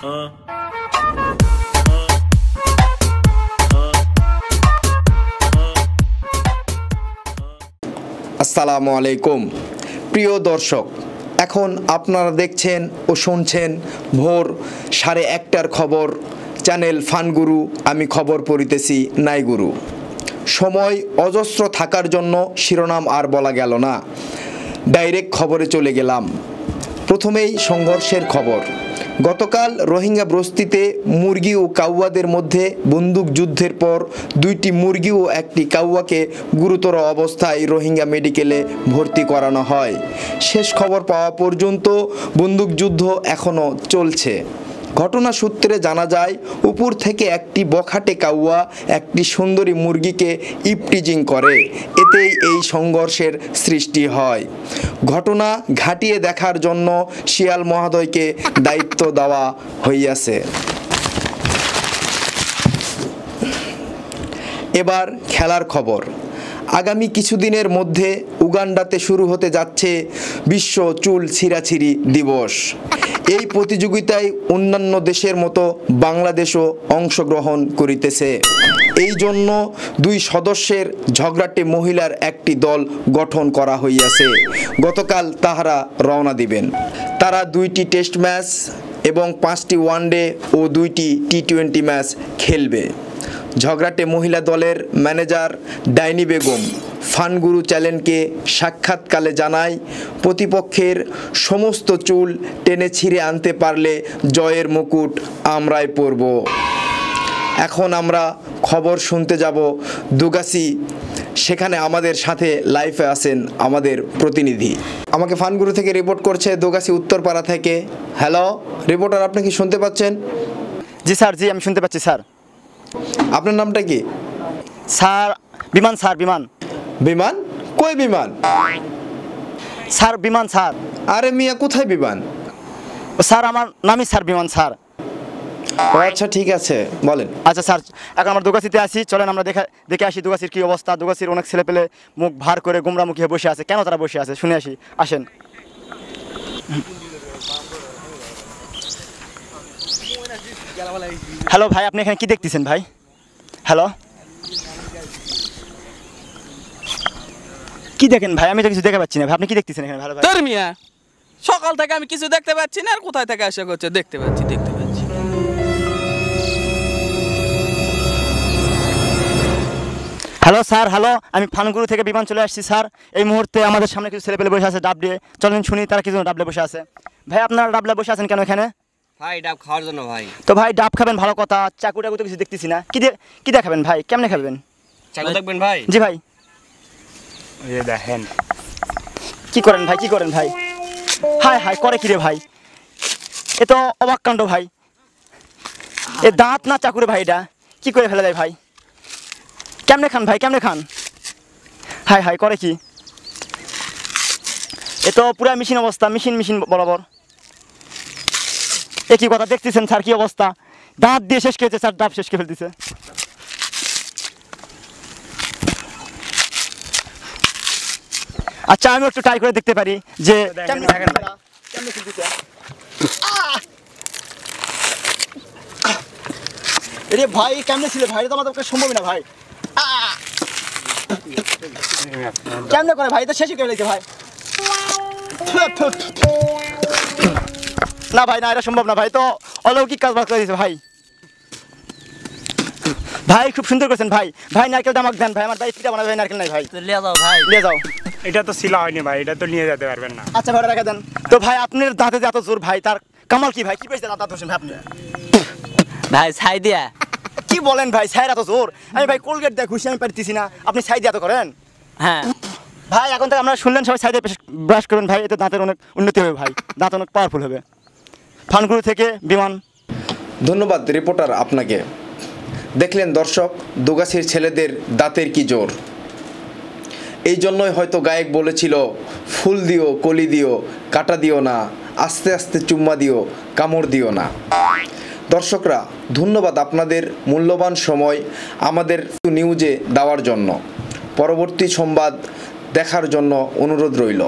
আসসালামু আলাইকুম প্রিয় দর্শক, এখন আপনারা দেখছেন ও শুনছেন ভোর সাড়ে একটার খবর। চ্যানেল ফানগুরু, আমি খবর পড়িতেছি নাইগুরু। সময় অজস্র থাকার জন্য শিরোনাম আর বলা গেল না। ডাইরেক্ট খবরে চলে গেলাম। প্রথমেই সংঘর্ষের খবর। গতকাল রোহিঙ্গা বস্তিতে মুরগি ও কাউয়াদের মধ্যে বন্দুক যুদ্ধের পর দুইটি মুরগি ও একটি কাউয়াকে গুরুতর অবস্থায় রোহিঙ্গা মেডিকেলে ভর্তি করানো হয়। শেষ খবর পাওয়া পর্যন্ত বন্দুকযুদ্ধ এখনও চলছে। ঘটনা সূত্রে জানা যায়, উপর থেকে একটি বখাটে কাউয়া একটি সুন্দরী মুরগিকে ইপটিজিং করে। এতেই এই সংঘর্ষের সৃষ্টি হয়। ঘটনা ঘাটিয়ে দেখার জন্য শিয়াল মহোদয়কে দায়িত্ব দেওয়া হইয়াছে। এবার খেলার খবর। আগামী কিছুদিনের মধ্যে উগান্ডাতে শুরু হতে যাচ্ছে বিশ্ব চুল ছিঁড়াছিঁড়ি দিবস। এই প্রতিযোগিতায় অন্যান্য দেশের মতো বাংলাদেশও অংশগ্রহণ করিতেছে। এই জন্য দুই সদস্যের ঝগড়াটে মহিলার একটি দল গঠন করা হইয়াছে। গতকাল তাহারা রওনা দিবেন। তারা দুইটি টেস্ট ম্যাচ এবং পাঁচটি ওয়ানডে ও দুইটি টি টোয়েন্টি ম্যাচ খেলবে। ঝগড়াটে মহিলা দলের ম্যানেজার ডাইনি বেগম ফানগুরু চ্যানেলকে সাক্ষাৎকালে জানায় প্রতিপক্ষের সমস্ত চুল টেনে ছিঁড়ে আনতে পারলে জয়ের মুকুট আমরাই পরব। এখন আমরা খবর শুনতে যাব দুগাসি সেখানে আমাদের সাথে লাইফে আছেন আমাদের প্রতিনিধি। আমাকে ফানগুরু থেকে রিপোর্ট করছে দোগাসি উত্তরপাড়া থেকে। হ্যালো রিপোর্টার আপনি কি শুনতে পাচ্ছেন? জি স্যার জি আমি শুনতে পাচ্ছি স্যার। আপনার নামটা কি? স্যার বিমান স্যার বিমান। বিমান? কই বিমান? স্যার বিমান স্যার। আরে মিয়া কোথায় বিমান? স্যার আমার নামই স্যার বিমান স্যার। আচ্ছা ঠিক আছে বলেন। আচ্ছা স্যার এখন আমরা দুগাছিতে আসি। চলেন আমরা দেখা দেখে আসি দুগাছির কী অবস্থা। দুগাছির অনেক ছেলে পেলে মুখ ভার করে গুমরামুখী হয়ে বসে আছে। কেন তারা বসে আছে? শুনে আসি। আসেন। হ্যালো ভাই আপনি এখানে কি দেখতেছেন ভাই? হ্যালো? কি দেখেন ভাই? আমি তো কিছু দেখে পাচ্ছি না ভাই। আপনি কি দেখতেছেন এখানে? ভালো ভাই। তোর মিয়া সকাল থেকে আমি কিছু দেখতে পাচ্ছি না আর কোথায় থেকে আসা করছে দেখতে পাচ্ছি দেখতে পাচ্ছি। Hello sir hello. আমি ফানগুরু থেকে বিমান চলে আসছি স্যার। এই মুহূর্তে আমাদের সামনে কিছু ছেলেপেলে বসে আছে ডাব দিয়ে। চলেন শুনি তারা কিছু ডাবলে বসে আছে। ভাই আপনারা ডাবলে বসে আছেন কেন এখানে? ভাই ডাব খাওয়ার জন্য ভাই। তো ভাই ডাব খাবেন ভালো কথা। চাকু টাকু তো কিছু দেখতেছি না। কি দিয়ে কি দেখাবেন ভাই? কেমনে খাবেন? চাকু দেখবেন ভাই? জি ভাই। এই দেখেন। কি করেন ভাই, কি করেন ভাই? হাই হাই করে কি রে ভাই? এ তো অবাক কাণ্ড ভাই। এ দাঁত না চাকুরে ভাই এটা? কি করে ফেলে দেয় ভাই? কেমনে খান ভাই, কেমনে খান? হাই হাই করে কি? এ তো পুরা মেশিন অবস্থা, মেশিন মেশিন বরাবর। একই কথা দেখতেছেন স্যার, কি অবস্থা? দাঁত দিয়ে শেষ করেছে স্যার ডাব শেষ করে ফেলতেছে। আচ্ছা আমি একটু ট্রাই করে দেখতে পারি যে ভাই কেমনে ছিল? ভাই এটা তো আমাদের সম্ভব না ভাই! কেমনে করে ভাই? এটা শেষই করে দিতে ভাই। না ভাই না এটা সম্ভব না ভাই। তো অলৌকিক কাজ বাজ করে দিয়েছে ভাই। ভাই খুব সুন্দর করেছেন ভাই। ভাই নারকেলটা আমাকে দেন ভাই। আমার ভাই পিঠা বানাবে ভাই নারকেল নাই ভাই। লিয়ে যাও ভাই। নিয়ে যাও। এটা তো শিলা হয়নি ভাই এটা তো নিয়ে যেতে পারবেন না। আচ্ছা ভাড়া রেখে দেন। তো ভাই আপনার দাঁতে যে এত জোর ভাই তার কামাল কি ভাই? কি পেয়েছে দাঁত ধরছেন ভাই আপনি? ভাই ছাই দিয়া। কি বলেন ভাই ছাইর এত জোর? আমি ভাই কোলগেট দিয়ে ঘুষি আমি পারতেছি না। আপনি ছাই দিয়া এত করেন? হ্যাঁ। ভাই এখন থেকে আমরা শুনলেন সবাই ছাই দিয়ে ব্রাশ করবেন ভাই এতে দাঁতের অনেক উন্নতি হবে ভাই। দাঁত অনেক পাওয়ারফুল হবে। ফানগুলো থেকে বিমান। ধন্যবাদ রিপোর্টার আপনাকে। দেখলেন দর্শক দুগাছির ছেলেদের দাঁতের কি জোর? এই জন্যই হয়তো গায়ক বলেছিল, ফুল দিও, কলি দিও, কাটা দিও না, আস্তে আস্তে চুম্মা দিও, কামড় দিও না। দর্শকরা, ধন্যবাদ আপনাদের মূল্যবান সময় আমাদের নিউজে দেওয়ার জন্য। পরবর্তী সংবাদ দেখার জন্য অনুরোধ রইল।